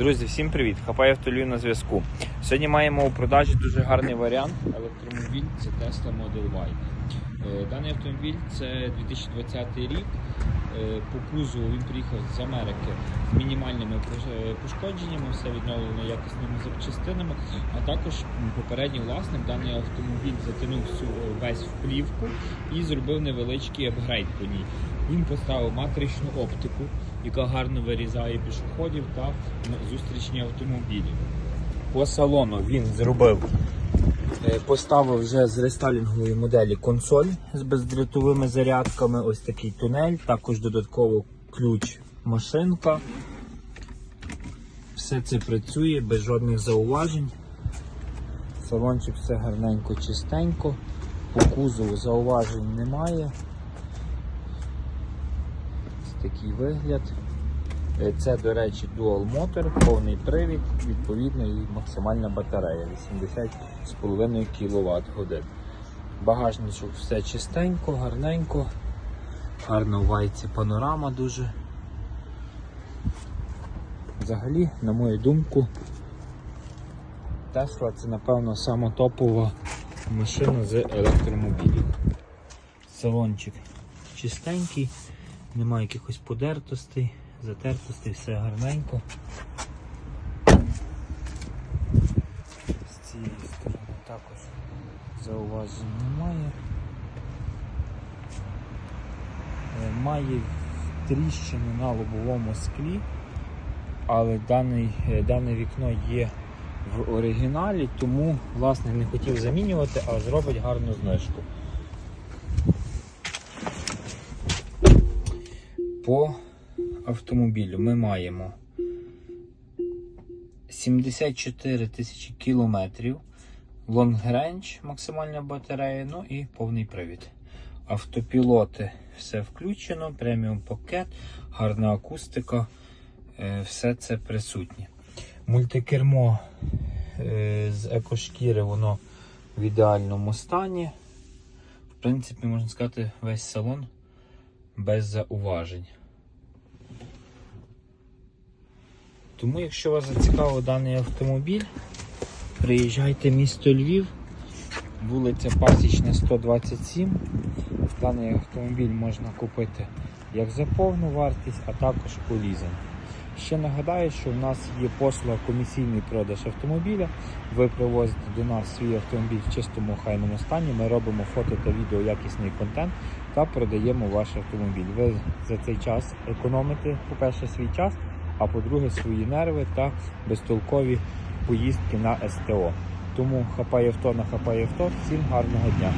Друзі, всім привіт! Хапай автолюю на зв'язку. Сьогодні маємо у продажі дуже гарний варіант. Електромобіль це Tesla Model Y. Е, Даний автомобіль це 2020 рік. Е, По кузову він приїхав з Америки з мінімальними е, пошкодженнями, все відновлено якісними запчастинами. А також попередній власник даний автомобіль затягнув весь в плівку і зробив невеличкий апгрейд по ній. Він поставив матричну оптику, яка гарно вирізає пішоходів та зустрічні автомобілі. По салону він зробив, е, поставив вже з рестайлінгової моделі консоль з бездротовими зарядками, ось такий тунель, також додатково ключ машинка. Все це працює без жодних зауважень. Салончик все гарненько, чистенько. По кузову зауважень немає. Такий вигляд. Е, Це, до речі, Dual Motor, повний привід, відповідно і максимальна батарея 80,5 кВт годин. Багажничок все чистенько, гарненько. Гарно в вайці панорама дуже. Взагалі, на мою думку, Tesla це, напевно, сама топова машина з електромобілів. Салончик чистенький, немає якихось подертостей, затертостей, все гарненько. З цієї сторони також зауважень немає. Е, Має тріщину на лобовому склі, але даний, е, дане вікно є в оригіналі, тому власник не хотів замінювати, а зробить гарну знижку. По автомобілю ми маємо 74 тисячі кілометрів, range, максимальна батарея, ну і повний привід. Автопілоти все включено, преміум пакет, гарна акустика, е, все це присутнє. Мультикермо е, з екошкіри, воно в ідеальному стані. В принципі, можна сказати, весь салон без зауважень. Тому, якщо вас зацікавив даний автомобіль, приїжджайте в місто Львів, вулиця Пасічна 127. Даний автомобіль можна купити як за повну вартість, а також у лізинг. Ще нагадаю, що в нас є послуга комісійний продаж автомобіля. Ви привозите до нас свій автомобіль в чистому хайному стані. Ми робимо фото та відео якісний контент та продаємо ваш автомобіль. Ви за цей час економите, по-перше, свій час, а по-друге, свої нерви та безтолкові поїздки на СТО. Тому хапає авто на хапає авто. Всім гарного дня!